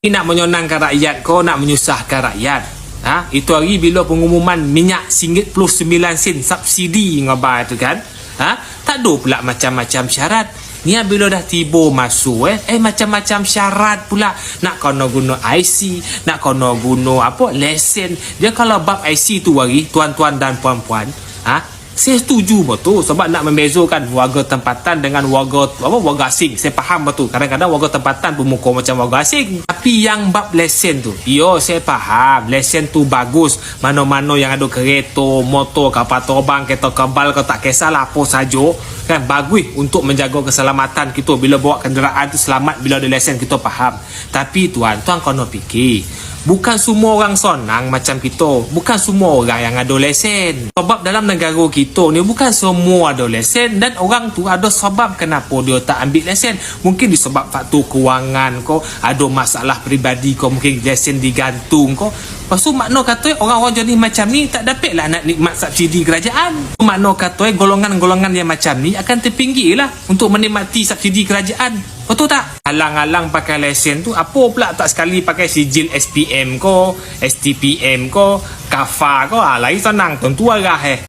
Ni nak menyenangkan rakyat kau nak menyusahkan rakyat. Ha? Itu hari bila pengumuman minyak singgit plus sembilan sen subsidi ngabar tu kan. Ha? Tak ada pula macam-macam syarat. Ni bila dah tiba masuk eh, eh macam-macam syarat pula. Nak kena guna IC, nak kena guna apa, lesen. Dia kalau bab IC tu hari, tuan-tuan dan puan-puan, ha? Saya setuju betul sebab nak membezakan warga tempatan dengan warga apa warga asing. Saya faham betul. Kadang-kadang warga tempatan pun muka macam warga asing. Tapi yang bab lesen tu, yo saya faham. Lesen tu bagus. Mana-mana yang ada kereta, motor, kapal terbang, kereta kebal kau tak kisahlah apa saja. Kan bagus untuk menjaga keselamatan kita bila bawa kenderaan tu selamat bila ada lesen kita faham. Tapi tuan, tuan kena fikir. Bukan semua orang sonang macam kita. Bukan semua orang yang ada lesen. Sebab dalam negara kita ni bukan semua ada lesen dan orang tu ada sebab kenapa dia tak ambil lesen. Mungkin disebab faktor kewangan ko, ada masalah peribadi ko, mungkin lesen digantung ko. Lepas tu makna kata orang-orang jenis macam ni tak dapat lah nak nikmat subsidi kerajaan. Makna kata golongan-golongan yang macam ni akan terpinggir lah untuk menikmati subsidi kerajaan. Betul tak? Alang-alang pakai lesen tu apa pula tak sekali pakai sijil SPM ko, STPM ko, KAFA ko. Ah, lain senang tentu arah eh.